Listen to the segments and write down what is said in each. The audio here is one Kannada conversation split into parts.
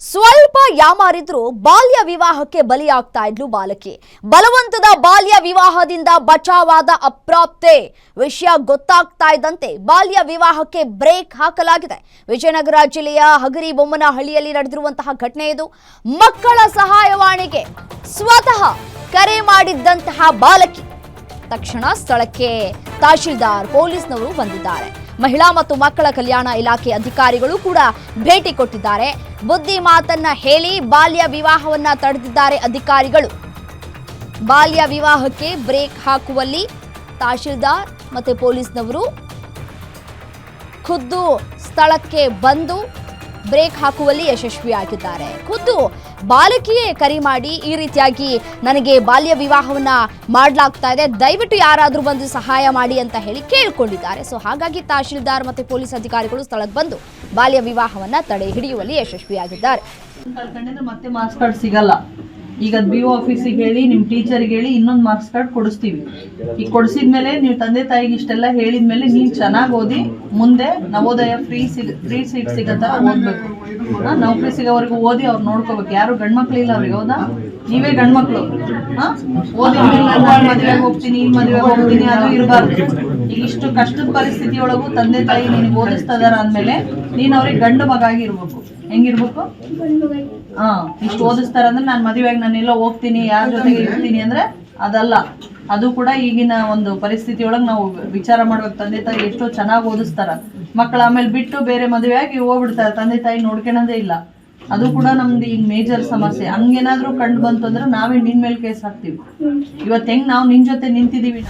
ಸ್ವಲ್ಪ ಯಾಮಾರಿದ್ರು ಬಾಲ್ಯ ವಿವಾಹಕ್ಕೆ ಬಲಿಯಾಗ್ತಾ ಇದ್ಲು ಬಾಲಕಿ. ಬಲವಂತದ ಬಾಲ್ಯ ವಿವಾಹದಿಂದ ಬಚಾವಾದ ಅಪ್ರಾಪ್ತೆ ವಿಷಯ ಗೊತ್ತಾಗ್ತಾ ಇದ್ದಂತೆ ಬಾಲ್ಯ ವಿವಾಹಕ್ಕೆ ಬ್ರೇಕ್ ಹಾಕಲಾಗಿದೆ. ವಿಜಯನಗರ ಜಿಲ್ಲೆಯ ಹಗರಿ ಬೊಮ್ಮನಹಳ್ಳಿಯಲ್ಲಿ ನಡೆದಿರುವಂತಹ ಘಟನೆ ಇದು. ಮಕ್ಕಳ ಸಹಾಯವಾಣಿಗೆ ಸ್ವತಃ ಕರೆ ಮಾಡಿದ್ದಂತಹ ಬಾಲಕಿ ತಕ್ಷಣ ಸ್ಥಳಕ್ಕೆ ತಹಶೀಲ್ದಾರ್ ಪೊಲೀಸ್ನವರು ಬಂದಿದ್ದಾರೆ. ಮಹಿಳಾ ಮತ್ತು ಮಕ್ಕಳ ಕಲ್ಯಾಣ ಇಲಾಖೆ ಅಧಿಕಾರಿಗಳು ಕೂಡ ಭೇಟಿ ಕೊಟ್ಟಿದ್ದಾರೆ. ಬುದ್ಧಿ ಮಾತನ್ನ ಹೇಳಿ ಬಾಲ್ಯ ವಿವಾಹವನ್ನ ತಡೆದಿದ್ದಾರೆ ಅಧಿಕಾರಿಗಳು. ಬಾಲ್ಯ ವಿವಾಹಕ್ಕೆ ಬ್ರೇಕ್ ಹಾಕುವಲ್ಲಿ ತಹಶೀಲ್ದಾರ್ ಮತ್ತೆ ಪೊಲೀಸ್ನವರು ಖುದ್ದು ಸ್ಥಳಕ್ಕೆ ಬಂದು ಬ್ರೇಕ್ ಹಾಕುವಲ್ಲಿ ಯಶಸ್ವಿಯಾಗಿದ್ದಾರೆ. ಖುದ್ದು ಬಾಲಕಿಯೇ ಕರಿ ಮಾಡಿ ಈ ರೀತಿಯಾಗಿ ನನಗೆ ಬಾಲ್ಯ ವಿವಾಹವನ್ನ ಮಾಡಲಾಗ್ತಾ ಇದೆ. ದಯವಿಟ್ಟು ಯಾರಾದರೂ ಬಂದು ಸಹಾಯ ಮಾಡಿ ಅಂತ ಹೇಳಿ ಕೇಳಿಕೊಂಡಿದ್ದಾರೆ. ಸೊ ಹಾಗಾಗಿ ತಹಶೀಲ್ದಾರ್ ಮತ್ತೆ ಪೊಲೀಸ್ ಅಧಿಕಾರಿಗಳು ಸ್ಥಳಕ್ಕೆ ಬಂದು ಬಾಲ್ಯ ವಿವಾಹವನ್ನ ತಡೆ ಹಿಡಿಯುವಲ್ಲಿ ಯಶಸ್ವಿಯಾಗಿದ್ದಾರೆ. ಮತ್ತೆ ಮಾರ್ಕ್ಸ್ ಕಾರ್ಡ್ ಸಿಗಲ್ಲ. ಈಗ ಬಿ ಒ ಆಫೀಸಿಗೆ ಹೇಳಿ ನಿಮ್ಮ ಟೀಚರ್ಗೆ ಹೇಳಿ ಇನ್ನೊಂದು ಮಾರ್ಕ್ಸ್ ಕಾರ್ಡ್ ಕೊಡಿಸ್ತೀವಿ. ಈಗ ಕೊಡಿಸಿದ್ಮೇಲೆ ನೀವು ತಂದೆ ತಾಯಿಗೆ ಇಷ್ಟೆಲ್ಲ ಹೇಳಿದ್ಮೇಲೆ ನೀವು ಚೆನ್ನಾಗಿ ಓದಿ ಮುಂದೆ ನವೋದಯ ಫ್ರೀ ಸಿಗ ಫ್ರೀ ಸೀಟ್ ಸಿಗತ್ತ ಓದ್ಬೇಕು ಓದಬೇಕು ನೌಕರಿ ಸಿಗೋವರೆಗೂ ಓದಿ ಅವ್ರು ನೋಡ್ಕೋಬೇಕು. ಯಾರು ಗಂಡ್ಮಕ್ಳು ಇಲ್ಲ ಅವ್ರಿಗೆ, ಹೌದಾ? ನೀವೇ ಗಂಡ್ಮಕ್ಳು ಹಾಂ? ಓದಿ ಮದುವೆಗೆ ಹೋಗ್ತೀನಿ ಮದುವೆಗೆ ಹೋಗ್ತೀನಿ, ಅದು ಇರಬಾರ್ದು. ಇಷ್ಟು ಕಷ್ಟದ ಪರಿಸ್ಥಿತಿ ಒಳಗೂ ತಂದೆ ತಾಯಿ ನೀನು ಓದಿಸ್ತಾ ಇದಾರ ಅಂದ್ಮೇಲೆ ನೀನ್ ಅವ್ರಿಗೆ ಗಂಡು ಮಗ ಆಗಿರ್ಬೇಕು. ಹೆಂಗಿರ್ಬೇಕು? ಹಾ, ಇಷ್ಟು ಓದಿಸ್ತಾರ ಅಂದ್ರೆ ನಾನು ಮದುವೆಗೆ ನಾನೆಲ್ಲ ಹೋಗ್ತೀನಿ, ಯಾರ ಜೊತೆಗೆ ಇರ್ತೀನಿ ಅಂದ್ರೆ ಅದಲ್ಲ. ಅದು ಕೂಡ ಈಗಿನ ಒಂದು ಪರಿಸ್ಥಿತಿ ಒಳಗೆ ನಾವು ವಿಚಾರ ಮಾಡ್ಬೇಕು. ತಂದೆ ತಾಯಿ ಎಷ್ಟೋ ಚೆನ್ನಾಗಿ ಓದಿಸ್ತಾರ. ಮಕ್ಕಳು ಆಮೇಲೆ ಬಿಟ್ಟು ಬೇರೆ ಮದುವೆ ಆಗಿ ಹೋಗ್ಬಿಡ್ತಾರೆ. ತಂದೆ ತಾಯಿ ನೋಡ್ಕೊಳೋದೇ ಇಲ್ಲ. ಅದು ಕೂಡ ನಮ್ದು ಈಗ ಮೇಜರ್ ಸಮಸ್ಯೆ. ಹಂಗೇನಾದ್ರೂ ಕಂಡು ಬಂತು ಅಂದ್ರೆ ನಾವೇ ನಿನ್ ಮೇಲೆ ಕೇಸ್ ಹಾಕ್ತೀವಿ. ಇವತ್ತು ಹೆಂಗ್ ನಾವು ನಿನ್ ಜೊತೆ ನಿಂತಿದೀವಿ?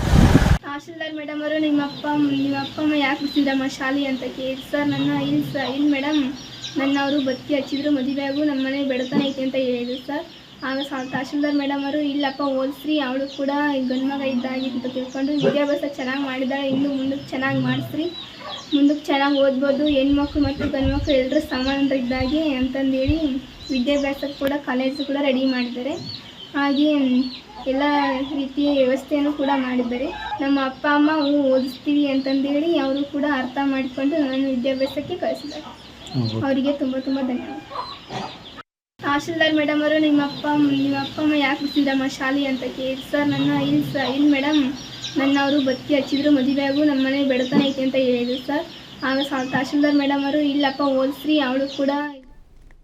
ತಹಶೀಲ್ದಾರ್ ಮೇಡಮ್ ಅವರು ನಿಮ್ಮ ಅಪ್ಪ ನಿಮ್ಮ ಅಪ್ಪ ಅಮ್ಮ ಯಾಕೆ ಬಿಟ್ಟಿದ್ದಮ್ಮ ಶಾಲಿ ಅಂತ ಕೇಳಿ. ಸರ್, ನನ್ನ ಇಲ್ಲಿ ಸರ್, ಇಲ್ಲಿ ಮೇಡಮ್ ನನ್ನ ಅವರು ಬತ್ತಿ ಹಚ್ಚಿದ್ರು, ಮದುವೆ ನಮ್ಮ ಮನೆ ಬೆಳತನ ಐತೆ ಅಂತ ಹೇಳಿದ್ರು ಸರ್. ಆಗ ತಹಶೀಲ್ದಾರ್ ಮೇಡಮ್ ಅವರು, ಇಲ್ಲಪ್ಪ ಓದಿಸ್ರಿ ಅವಳು ಕೂಡ ಗಂಡು ಮಗ ಇದ್ದಾಗಿ ಅಂತ ತಿಳ್ಕೊಂಡು ವಿದ್ಯಾಭ್ಯಾಸ ಚೆನ್ನಾಗಿ ಮಾಡಿದಾಳೆ, ಇನ್ನು ಮುಂದಕ್ಕೆ ಚೆನ್ನಾಗಿ ಮಾಡಿಸ್ರಿ. ಮುಂದಕ್ಕೆ ಚೆನ್ನಾಗಿ ಓದ್ಬೋದು, ಹೆಣ್ಮಕ್ಳು ಮತ್ತು ಗಂಡು ಮಕ್ಕಳು ಎಲ್ಲರೂ ಸಮಾನರಿದ್ದಾಗೆ ಅಂತಂದೇಳಿ ವಿದ್ಯಾಭ್ಯಾಸಕ್ಕೆ ಕೂಡ, ಕಾಲೇಜು ಕೂಡ ರೆಡಿ ಮಾಡಿದ್ದಾರೆ. ಹಾಗೆ ಎಲ್ಲ ರೀತಿಯ ವ್ಯವಸ್ಥೆಯನ್ನು ಕೂಡ ಮಾಡಿದ್ದಾರೆ. ನಮ್ಮ ಅಪ್ಪ ಅಮ್ಮ ಓದಿಸ್ತೀವಿ ಅಂತಂದೇಳಿ ಅವರು ಕೂಡ ಅರ್ಥ ಮಾಡಿಕೊಂಡು ನನ್ನ ವಿದ್ಯಾಭ್ಯಾಸಕ್ಕೆ ಕಳಿಸಿದ್ದಾರೆ. ಅವರಿಗೆ ತುಂಬ ತುಂಬ ಧನ್ಯವಾದ ತಹಶೀಲ್ದಾರ್ ಮೇಡಮ್ ಅವರು ನಿಮ್ಮ ಅಪ್ಪ ನಿಮ್ಮ ಅಪ್ಪ ಅಮ್ಮ ಯಾಕೆ ಬಿಟ್ಟಿದ್ದಮ್ಮ ಶಾಲೆ ಅಂತ ಕೇಳಿ. ಸರ್ ನನ್ನ ಇಲ್ಲಿ ಸರ್ ಇಲ್ಲಿ ಮೇಡಮ್. ನನ್ನ ಅವರು ಬತ್ತಿ ಹಚ್ಚಿದ್ರು ಮದುವೆ ಆಗು ನಮ್ಮ ಮನೆ ಬೆಳತನ ಐತೆ ಅಂತ ಹೇಳಿದ್ರು ಸರ್. ಆಗ ತಹಶೀಲ್ದಾರ್ ಮೇಡಮ್ ಅವರು ಇಲ್ಲಪ್ಪ ಓದಿಸ್ರಿ ಅವಳು ಕೂಡ